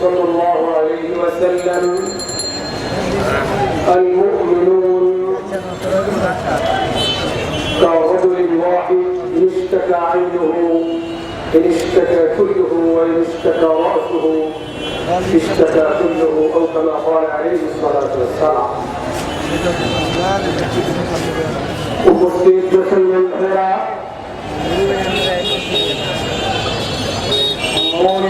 صلى الله عليه وسلم المؤمنون كرجل واحد إن اشتكى عينه إن اشتكى كله وإن اشتكى رأسه اشتكى كله أو كما قال عليه الصلاة والسلام উপস্থিত মুসলমানরা মনে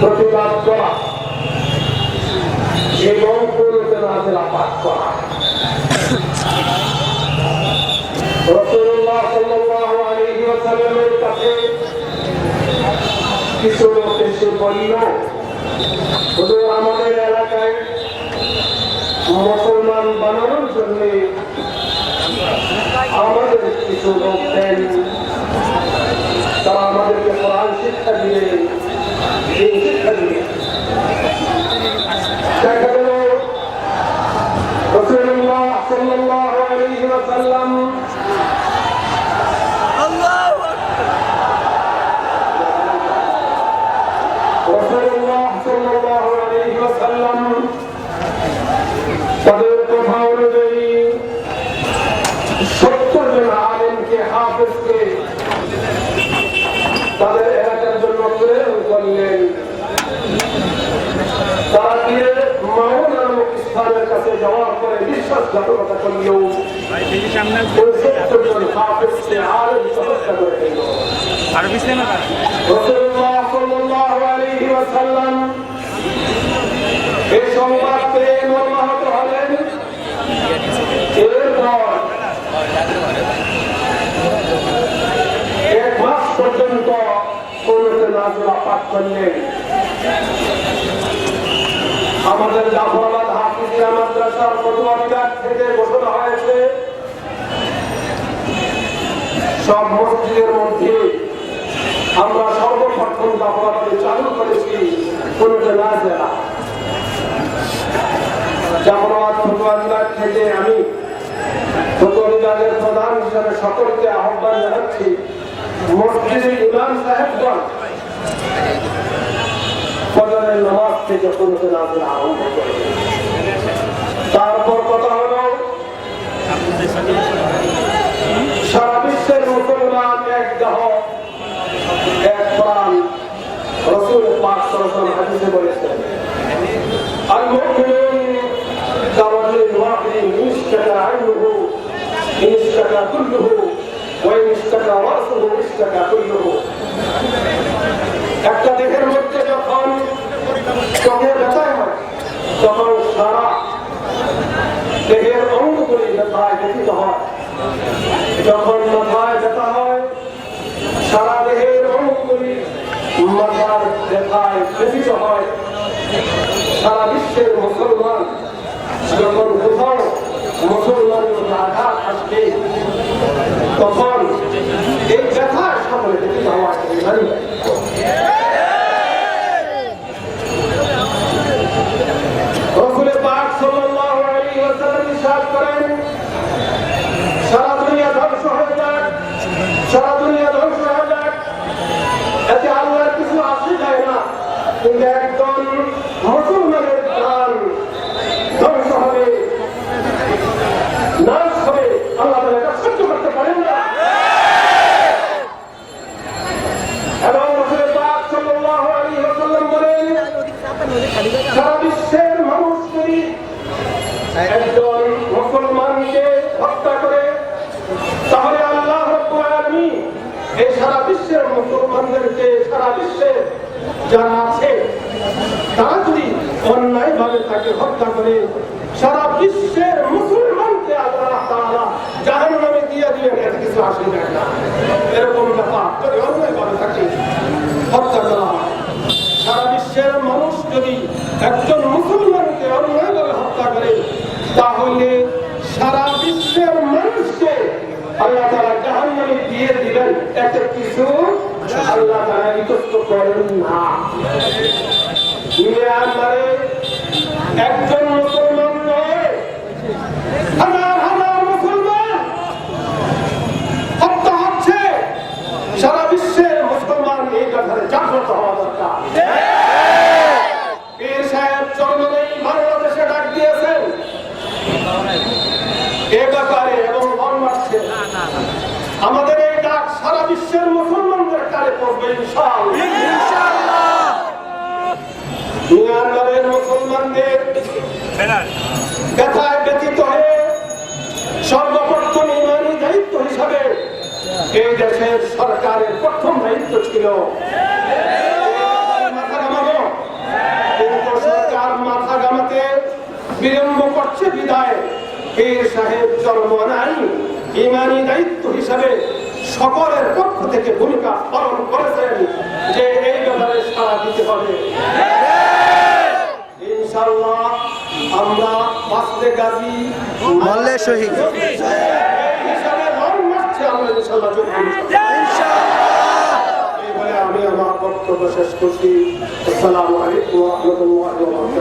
প্রতিবাদ করা। এবং পরিচালনা পাঠ করা। রসুল্লাহ সাল্লাল্লাহু আলাইহি ওয়াসাল্লামের কাছে কিছু লোক এসে বলল, হুজুর, আমাদের এলাকায় মুসলমান বানানোর জন্য আমাদের কিছু লোক দেন। তারা আমাদেরকে কোরআন শিক্ষা দিয়ে দেখা গেল রসুল্লাহ সাল্লাল্লাহু আলাইহি ওয়াসাল্লাম রসুল্লাহ সাল্লাল্লাহু আলাইহি ওয়াসাল্লাম তাদের কথা অনুযায়ী সত্তর জন আলেমকে হাফেজকে তাদের এলাকার জন্য প্রেরণ করলেন তারা গিয়ে মামুন নামক স্থানের কাছে যাওয়ার পরে বিশ্বাসঘাতকতা করলেও সামনে। ওই সত্তর জন হাফেজকে আলেম হত্যা করে দিল। আরও পিছনে না রাসূলুল্লাহ সাল্লাল্লাহু আলাইহি ওয়াসাল্লাম এই সংবাদ পেয়ে মর্মাহত হলেন। এরপর এক মাস পর্যন্ত কোনতে নাজরা পাঠ করলেন। আমাদের হাফিজিয়া মাদ্রাসার ফতোয়া বিভাগ থেকে ঘোষণা হয়েছে। সব মসজিদের মধ্যে আমরা সর্বপ্রথম জাফরাবাদে চালু করেছি কোনটা না। জেলা জাফরাবাদ ফতোয়া বিভাগ থেকে আমি ফতোয়া বিভাগের প্রধান হিসাবে সকলকে আহ্বান জানাচ্ছি মসজিদের ইমাম সাহেবগণ, ফজরের নামাজ থেকে কোনটা না জেলা আরম্ভ করে তারপর কথা হলো, সারা বিশ্বের মুসলমান এক দেহ, এক প্রাণ রসুল পাক সরসন হাদিসে বলেছেন আর মুমিন কারণে ওয়াহিদি ইশতাকা আইনুহু ইশতাকা কুল্লুহু, ওয়া একটা দেহের মধ্যে যখন চোখে ব্যথা হয়, তখন সারা ব্যথিত হয়। যখন মাথায় ব্যথা হয়, সারা দেহের অঙ্গগুলি মাথার ব্যথায় ব্যথিত হয়। সারা বিশ্বের মুসলমান যখন কোথাও মুসলমানের আঘাত আসবে তখন এই ব্যথার সকলে ব্যথিত হওয়া মুসলমানদেরকে সারা বিশ্বে যারা আছে, তারা যদি অন্যায় ভাবে তাকে হত্যা করে, সারা বিশ্বের মুসলমানকে আল্লাহ তারা জাহান নামে দিয়ে দিবেন এটা কিছু আসবে না। এরকম ব্যাপার। যদি অন্যায়ভাবে তাকে হত্যা করা সারা বিশ্বের মানুষ যদি একজন মুসলমানকে অন্যায়ভাবে হত্যা করে, তাহলে সারা বিশ্বের মানুষকে আল্লাহ তারা জাহান নামে দিয়ে দিলেন এটা কিছু আল্লাহ তারা ইতস্ত করেন না। একজন মুসলমান নয় হাজার হাজার মুসলমান হত্যা হচ্ছে সারা বিশ্বের মুসলমান এই ব্যাপারে জাগ্রত হওয়া দরকার পীর সাহেব চরমনেই বাংলাদেশে ডাক দিয়েছেন এ ব্যাপারে এবং মন মারছে আমাদের এই ডাক সারা বিশ্বের মুসলমানদের কারে পড়বে ইনশাআল্লাহ মিয়ানমারের মুসলমানদের ব্যথায় ব্যতীত হয়ে সর্বপ্রথম ইমানি দায়িত্ব হিসাবে এই দেশের সরকারের প্রথম দায়িত্ব ছিল সরকার মাথা ঘামাতে বিলম্ব করছে বিদায়। পীর সাহেব জন্ম নাই। ইমানি দায়িত্ব হিসাবে সকলের পক্ষ থেকে ভূমিকা পালন করেছেন যে এই ব্যাপারে সাড়া দিতে হবে। ইনশাআল্লাহ আমরা বাঁচতে গাজী মল্লে শহীদ। আমি আমার বক্তব্য শেষ করছি। আসসালামু আলাইকুম রাহমাতুল্লাহি